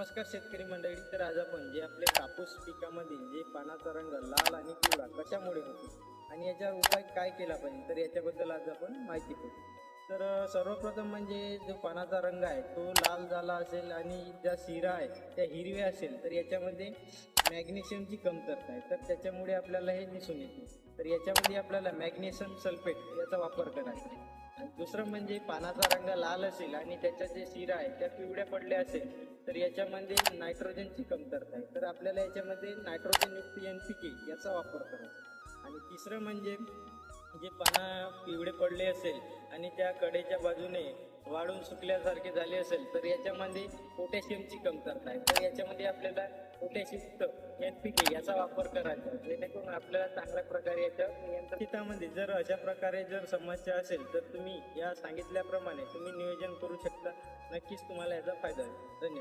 नमस्कार शेतकरी मंडळी तर आज आपण जे आपले कापूस पिकामधील जे पानाचा रंग लाल आणि पिवळा कशामुळे होतो आणि याच्यावर उपाय काय केला पाहिजे तर याच्याबद्दल आज आपण माहिती करू. तर सर्वप्रथम म्हणजे जो पानाचा रंग आहे तो लाल झाला असेल आणि ज्या शिरा आहे त्या हिरव्या असेल तर याच्यामध्ये मॅग्नेशियमची कमतरता आहे. तर त्याच्यामुळे आपल्याला हे दिसून येते. तर याच्यामध्ये आपल्याला मॅग्नेशियम सल्फेट याचा वापर करायचा आहे. दुसरं म्हणजे पानाचा रंग लाल असेल आणि त्याच्या जे शिरा आहे त्या पिवळ्या पडल्या असेल तर याच्यामध्ये नायट्रोजनची कमतरता आहे. तर आपल्याला याच्यामध्ये नायट्रोजनयुक्त एन सी के याचा वापर करायचा आणि तिसरं म्हणजे जे पाना पिवळे पडले असेल आणि त्या कडेच्या बाजूने वाळून सुकल्यासारखे झाले असेल तर याच्यामध्ये पोटॅशियमची कमतरता आहे. तर याच्यामध्ये आपल्याला पोटॅशियुक्त एन पी के याचा वापर करायचा जेणेकरून आपल्याला चांगल्या प्रकारे याच्या नियंत्रणामध्ये जर अशा प्रकारे जर समस्या असेल तर तुम्ही या सांगितल्याप्रमाणे तुम्ही नियोजन करू शकता. नक्कीच तुम्हाला याचा फायदा होईल. धन्यवाद.